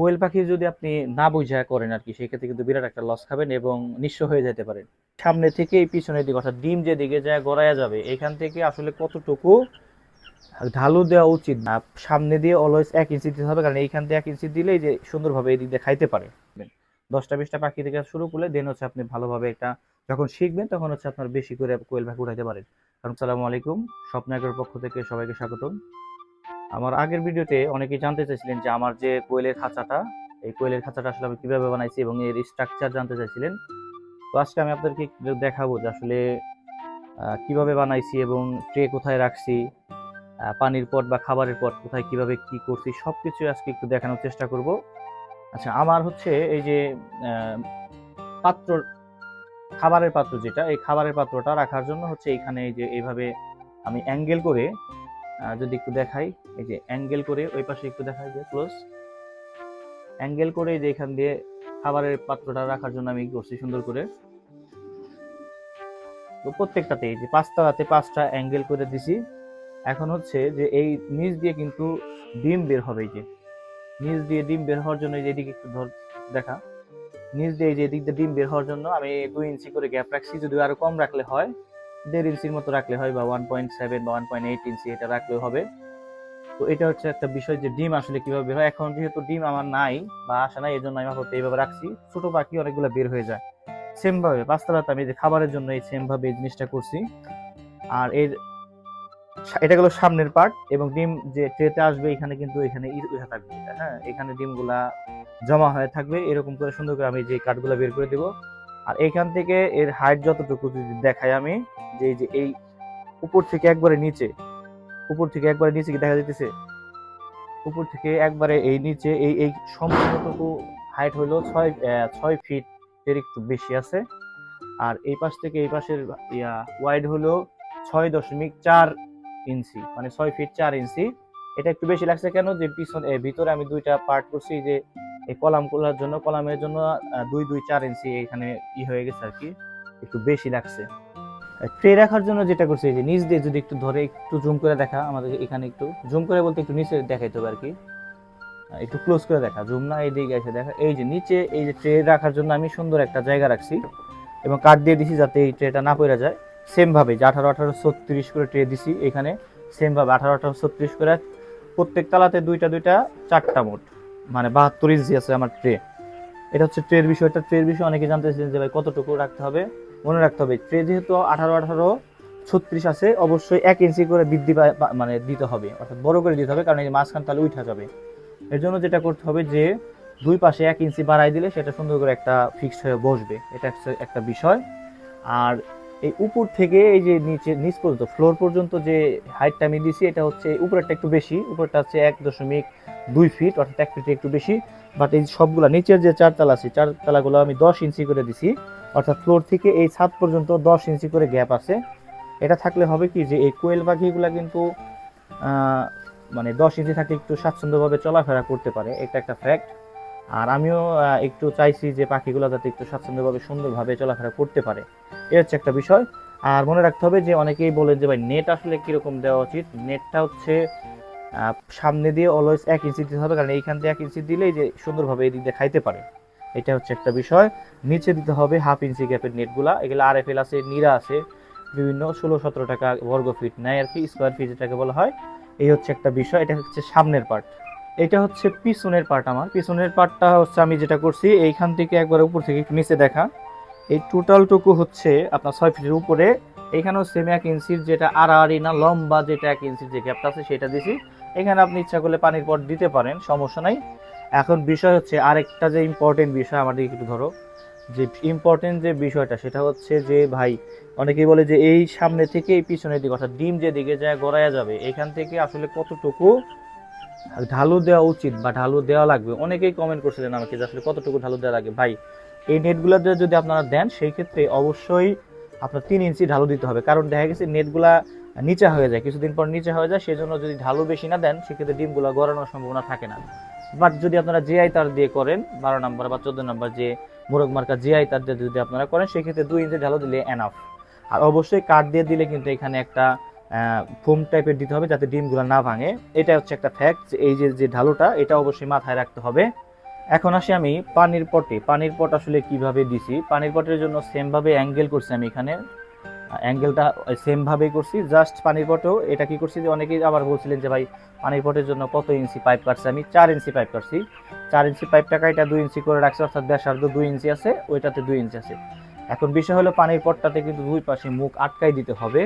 কোয়েল পাখি যদি আপনি না বুঝা করেন আর কি সেই ক্ষেত্রে কিন্তু বিরাট একটা লস খাবেন এবং নিঃস্ব হয়ে যেতে পারেন। সামনে থেকে এই পিছনের দিকে, অর্থাৎ ডিম যেদিকে যায়, গড়াইয়া যাবে, এখান থেকে আসলে কতটুকু ঢালু দেওয়া উচিত না। সামনে দিয়ে অলওয়েজ এক ইঞ্চি দিতে হবে, কারণ এইখান থেকে এক ইঞ্চি দিলেই যে সুন্দরভাবে এই দিক দিয়ে খাইতে পারে। দশটা বিশটা পাখি থেকে শুরু করলে দেন হচ্ছে আপনি ভালোভাবে একটা যখন শিখবেন, তখন হচ্ছে আপনার বেশি করে কোয়েল পাখি উঠাইতে পারেন। কারণ সালামু আলাইকুম স্বপ্নায়কের পক্ষ থেকে সবাইকে স্বাগতম। আমার আগের ভিডিওতে অনেকেই জানতে চাইছিলেন যে আমার যে কোয়েলের খাঁচাটা, এই কোয়েলের খাঁচাটা আসলে আমি কীভাবে বানাইছি এবং এর স্ট্রাকচার জানতে চাইছিলেন। তো আজকে আমি আপনাদেরকে দেখাবো যে আসলে কীভাবে বানাইছি এবং ট্রে কোথায় রাখছি পানির পট বা খাবারের পট কোথায় কীভাবে কি করছি সব কিছু আজকে একটু দেখানোর চেষ্টা করব। আচ্ছা আমার হচ্ছে এই যে পাত্র, খাবারের পাত্র যেটা, এই খাবারের পাত্রটা রাখার জন্য হচ্ছে এখানে এই যে এইভাবে আমি অ্যাঙ্গেল করে যদি একটু দেখাই, এই যে অ্যাঙ্গেল করে ওই পাশে একটু দেখাই যে ক্লোজ অ্যাঙ্গেল করে যে এখান দিয়ে খাবারের পাত্রটা রাখার জন্য আমি করছি সুন্দর করে। তো প্রত্যেকটাতে এই যে পাঁচটাতে পাঁচটা অ্যাঙ্গেল করে দিছি। এখন হচ্ছে যে এই নিচ দিয়ে কিন্তু ডিম বের হবে যে। নিচ দিয়ে ডিম বের হওয়ার জন্য এই যে এদিকে একটু ধর, দেখা। নিচ দিয়ে যে এদিক দিয়ে ডিম বের হওয়ার জন্য আমি দুই ইঞ্চি করে গ্যাপ রাখছি, যদি আরও কম রাখলে হয় দেড় ইঞ্চির মতো রাখলে হয় বা ওয়ান পয়েন্ট সেভেন বা ওয়ান পয়েন্ট এইট ইঞ্চি এটা রাখলে হবে। তো এটা হচ্ছে একটা বিষয় যে ডিম আসলে কীভাবে বের হয়। এখন যেহেতু ডিম আমার নাই বা আসে নাই এই জন্য আমি আপাতত এইভাবে রাখছি। ছোট পাখি অনেকগুলো বের হয়ে যায়। সেম ভাবে পাঁচতলাতে আমি যে খাবারের জন্য এই সেম ভাবে এই জিনিসটা করছি। আর এর এটা গেলো সামনের পার্ট এবং ডিম যে ট্রেতে আসবে, এখানে কিন্তু এখানে ই থাকবে হ্যাঁ? এখানে ডিমগুলা জমা হয়ে থাকবে। এরকম করে সুন্দর করে আমি যে কাঠগুলো বের করে দেবো আর এইখান থেকে এর হাইট যতটুকু যদি দেখাই আমি, যে যে এই উপর থেকে একবারে নিচে, উপর থেকে একবারে নিচে কি দেখা যাইতেছে? উপর থেকে একবারে এই নিচে, এই এই সম্পূর্ণটুকু হাইট হলো ছয় ছয় ফিট এর একটু বেশি আছে। আর এই পাশ থেকে এই পাশের, ইয়া ওয়াইড হলো ছয় দশমিক চার ইঞ্চি মানে ছয় ফিট চার ইঞ্চি। এটা একটু বেশি লাগছে কেন? যে পিছন ভিতরে আমি দুইটা পার্ট করছি যে এই কলাম খোলার জন্য, কলামের জন্য দুই দুই, চার ইঞ্চি এখানে ই হয়ে গেছে আর কি। একটু বেশি লাগছে। ট্রে রাখার জন্য যেটা করছি যে নিচ দিয়ে যদি একটু ধরে একটু জুম করে দেখা, আমাদের এখানে একটু জুম করে বলতে একটু নিচে দেখাইতে হবে আর কি। একটু ক্লোজ করে দেখা জুম না এই দিকে এসে দেখা। এই যে নিচে, এই যে ট্রে রাখার জন্য আমি সুন্দর একটা জায়গা রাখছি এবং কাঠ দিয়ে দিছি যাতে এই ট্রেটা না পড়ে যায়। সেম ভাবে, যে আঠারো আঠারো, ছত্রিশ করে ট্রে দিছি এখানে সেম ভাবে আঠারো আঠারো, ছত্রিশ করে প্রত্যেক তালাতে দুইটা দুইটা, চারটা মোট। মানে বাহাত্তর ইঞ্চি আছে আমার ট্রে এটা হচ্ছে ট্রের বিষয়টা ট্রের বিষয়ে অনেকে জানতে চাইছেন যে ভাই কতটুকু রাখতে হবে, মনে রাখতে হবে ট্রে যেহেতু আঠারো আঠারো ছত্রিশ আছে, অবশ্যই এক ইঞ্চি করে বৃদ্ধি মানে দিতে হবে, অর্থাৎ বড় করে দিতে হবে, কারণ এই মাঝখান তাহলে উঠা যাবে। এর জন্য যেটা করতে হবে যে দুই পাশে এক ইঞ্চি বাড়াই দিলে সেটা সুন্দর করে একটা ফিক্সড হয়ে বসবে, এটা একটা বিষয়। আর এই উপর থেকে এই যে নিচে নিচ পর্যন্ত ফ্লোর পর্যন্ত যে হাইটটা আমি দিছি, এটা হচ্ছে উপরেরটা একটু বেশি, উপরটা হচ্ছে এক দশমিক দুই ফিট অর্থাৎ এক ফিটে একটু বেশি। বাট এই সবগুলো, নিচের যে চারতলা আছে, চারতলাগুলো আমি দশ ইঞ্চি করে দিছি। অর্থাৎ ফ্লোর থেকে এই ছাদ পর্যন্ত দশ ইঞ্চি করে গ্যাপ আছে। এটা থাকলে হবে কি যে এই কোয়েল পাখিগুলো কিন্তু মানে দশ ইঞ্চি থাকলে একটু স্বাচ্ছন্দ্যভাবে চলাফেরা করতে পারে। এটা একটা ফ্যাক্ট আর আমিও একটু চাইছি যে পাখিগুলো যাতে একটু স্বাচ্ছন্দ্যভাবে সুন্দরভাবে চলাফেরা করতে পারে। এ হচ্ছে একটা বিষয়। আর মনে রাখতে হবে যে অনেকেই বলেন যে, ভাই নেট আসলে কীরকম দেওয়া উচিত? নেটটা হচ্ছে সামনে দিয়ে অলওয়েজ এক ইঞ্চি দিতে হবে, কারণ এইখান দিয়ে এক ইঞ্চি দিলেই যে সুন্দরভাবে এই দিক দিয়ে খাইতে পারে। এটা হচ্ছে একটা বিষয়। নিচে দিতে হবে হাফ ইঞ্চি গ্যাপের নেটগুলা এগুলো আর এফ এল আছে নিরা আছে, বিভিন্ন ষোলো সতেরো টাকা বর্গ ফিট নেয় আর কি স্কোয়ার ফিট যেটাকে বলা হয়। এই হচ্ছে একটা বিষয়। এটা হচ্ছে সামনের পার্ট এটা হচ্ছে পিছনের পার্ট আমার। পিছনের পার্টটা হচ্ছে আমি যেটা করছি, এইখান থেকে একবার উপর থেকে একটু নিচে দেখা। এই টোটালটুকু হচ্ছে আপনার ছয় ফিটের উপরে। এখানেও সেম এক ইঞ্চির যেটা আড়াআড়ি না লম্বা যেটা এক ইঞ্চির যে গ্যাপটা আছে সেটা দিছি। এখানে আপনি ইচ্ছা করলে পানির পট দিতে পারেন, সমস্যা নাই। এখন বিষয় হচ্ছে আরেকটা যে ইম্পর্টেন্ট বিষয় আমাদের একটু ধরো। যে ইম্পর্টেন্ট যে বিষয়টা সেটা হচ্ছে যে ভাই, অনেকেই বলে যে এই সামনে থেকে এই পিছনের দিকে, অর্থাৎ ডিম যেদিকে যায় গড়াইয়া যাবে, এখান থেকে আসলে কতটুকু ঢালু দেওয়া উচিত বা ঢালু দেওয়া লাগবে। অনেকেই কমেন্ট করছিলেন আমাকে যে আসলে কতটুকু ঢালু দেওয়া লাগে। ভাই, এই নেটগুলো যদি আপনারা দেন, সেই ক্ষেত্রে অবশ্যই আপনার তিন ইঞ্চি ঢালু দিতে হবে। কারণ দেখা গেছে নেটগুলা নিচে হয়ে যায়, কিছুদিন পর নিচে হয়ে যায়, সেজন্য যদি ঢালু বেশি না দেন, সেক্ষেত্রে ডিমগুলো গড়ানোর সম্ভাবনা থাকে না। বাট যদি আপনারা জিআই তার দিয়ে করেন, বারো নাম্বার বা চোদ্দ নাম্বার যে মোরগ মার্কা জিআই তার দিয়ে যদি আপনারা করেন, সেক্ষেত্রে দুই ইঞ্চি ঢালু দিলে এনাফ আর অবশ্যই কাঠ দিয়ে দিলে কিন্তু এখানে একটা ফোম টাইপের দিতে হবে যাতে ডিমগুলো না ভাঙে। এটা হচ্ছে একটা ফ্যাক্ট এই যে যে ঢালুটা, এটা অবশ্যই মাথায় রাখতে হবে। এখন আসি আমি পানির পটে। পানির পট আসলে কীভাবে দিছি? পানির পটের জন্য সেমভাবে অ্যাঙ্গেল করছি আমি এখানে। অ্যাঙ্গেলটা সেম ভাবেই করছি। জাস্ট পানির পটেও এটা কি করছি যে অনেকেই আবার বলছিলেন যে ভাই, পানির পটের জন্য কত ইঞ্চি পাইপ কাটছে? আমি চার ইঞ্চি পাইপ কাটছি। চার ইঞ্চি পাইপ টাকা এটা দুই ইঞ্চি করে রাখছি, অর্থাৎ ব্যাসার্ধ দুই ইঞ্চি আছে, ওইটাতে দুই ইঞ্চি আছে। এখন বিষয় হলো পানির পটটাতে কিন্তু দুই পাশে মুখ আটকাই দিতে হবে।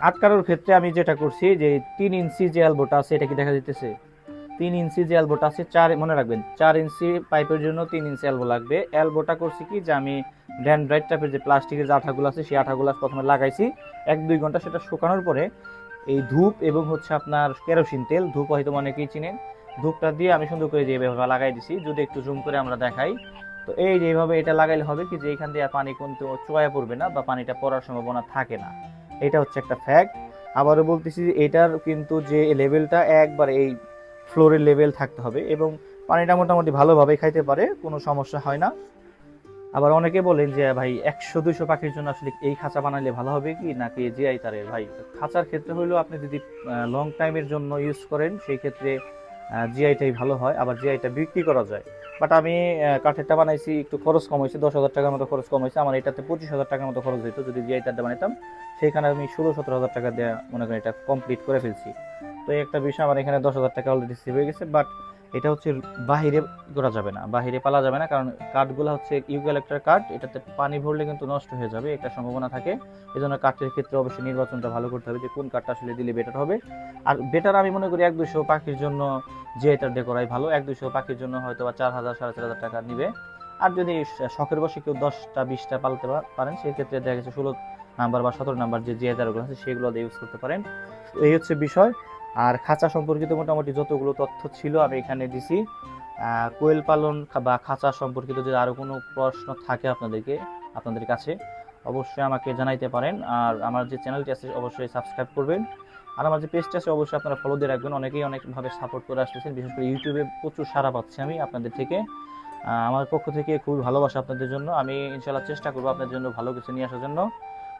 আটকানোর ক্ষেত্রে আমি যেটা করছি যে তিন ইঞ্চি যে অ্যালবোটা আছে, এটা কি দেখা যেতেছে তিন ইঞ্চি যে অ্যালবোটা আছে, চার, মনে রাখবেন, চার ইঞ্চি পাইপের জন্য তিন ইঞ্চি অ্যালবো লাগবে। অ্যালবোটা করছি কি যে আমি ড্যান্ড্রাইট টাইপের যে প্লাস্টিকের যে আঠাগুলো আছে, সেই আঠাগুলো প্রথমে লাগাইছি। এক, দুই ঘণ্টা সেটা শুকানোর পরে এই ধূপ এবং হচ্ছে আপনার কেরোসিন তেল, ধূপ হয়তো অনেকেই চিনেন। ধূপটা দিয়ে আমি সুন্দর করে যে এভাবে লাগাই দিছি, যদি একটু জুম করে আমরা দেখাই। তো এই যে এইভাবে এটা লাগাইলে হবে কি যে এখান দিয়ে পানি কিন্তু চোয়া পড়বে না বা পানিটা পড়ার সম্ভাবনা থাকে না। এটা হচ্ছে একটা ফ্যাক্ট আবারও বলতেছি, এটার কিন্তু যে লেভেলটা একবার এই ফ্লোরের লেভেল থাকতে হবে এবং পানিটা মোটামুটি ভালোভাবে খাইতে পারে, কোনো সমস্যা হয় না। আবার অনেকে বলেন যে, ভাই, একশো দুশো পাখির জন্য আসলে এই খাঁচা বানাইলে ভালো হবে কি? নাকি জিআই তারের ভাই, খাঁচার ক্ষেত্রে হলেও আপনি যদি লং টাইমের জন্য ইউজ করেন, সেই ক্ষেত্রে জিআইটাই ভালো হয়। আবার জিআইটা বিক্রি করা যায়। বাট আমি কাঠেরটা বানাইছি, একটু খরচ কম হয়েছে, দশ হাজার টাকার মতো খরচ কম হয়েছে। আমার এটাতে পঁচিশ হাজার টাকার মতো খরচ হইতো যদি জিআই তারটা বানাইতাম। সেইখানে আমি ষোলো সতেরো হাজার টাকা দেওয়া মনে করেন এটা কমপ্লিট করে ফেলছি। তো এই একটা বিষয় আমার এখানে দশ হাজার টাকা অলরেডি সেভ হয়ে গেছে বাট এটা হচ্ছে বাহিরে করা যাবে না, বাহিরে পালা যাবে না, কারণ কাঠগুলো হচ্ছে ইউক্যালেক্টার কাঠ এটাতে পানি ভরলে কিন্তু নষ্ট হয়ে যাবে একটা সম্ভাবনা থাকে। এই জন্য কাঠের ক্ষেত্রে অবশ্যই নির্বাচনটা ভালো করতে হবে যে কোন কাঠটা আসলে দিলে বেটার হবে। আর বেটার আমি মনে করি এক দুশো পাখির জন্য যে এটা ডেকোরাই ভালো, এক দুশো পাখির জন্য হয়তো বা চার হাজার, সাড়ে চার হাজার টাকা নিবে। আর যদি শখের বসে কেউ দশটা, বিশটা পালতে পারেন সেই ক্ষেত্রে দেখা গেছে ষোলো নাম্বার বা সতেরো নাম্বার যে হাজারগুলো আছে, সেগুলো ইউজ করতে পারেন। এই হচ্ছে বিষয়। আর খাঁচা সম্পর্কিত মোটামুটি যতগুলো তথ্য ছিল, আমি এখানে দিছি। কোয়েল পালন বা খাঁচা সম্পর্কিত যদি আরও কোনো প্রশ্ন থাকে আপনাদেরকে, আপনাদের কাছে, অবশ্যই আমাকে জানাইতে পারেন। আর আমার যে চ্যানেলটি আছে, অবশ্যই সাবস্ক্রাইব করবেন। আর আমার যে পেজটা আছে, অবশ্যই আপনারা ফলো দিয়ে রাখবেন। অনেকেই অনেকভাবে সাপোর্ট করে আসতেছেন, বিশেষ করে ইউটিউবে প্রচুর সারা পাচ্ছি আমি আপনাদের থেকে। আমার পক্ষ থেকে খুবই ভালোবাসা আপনাদের জন্য। আমি ইনশাল্লাহ চেষ্টা করব আপনাদের জন্য ভালো কিছু নিয়ে আসার জন্য।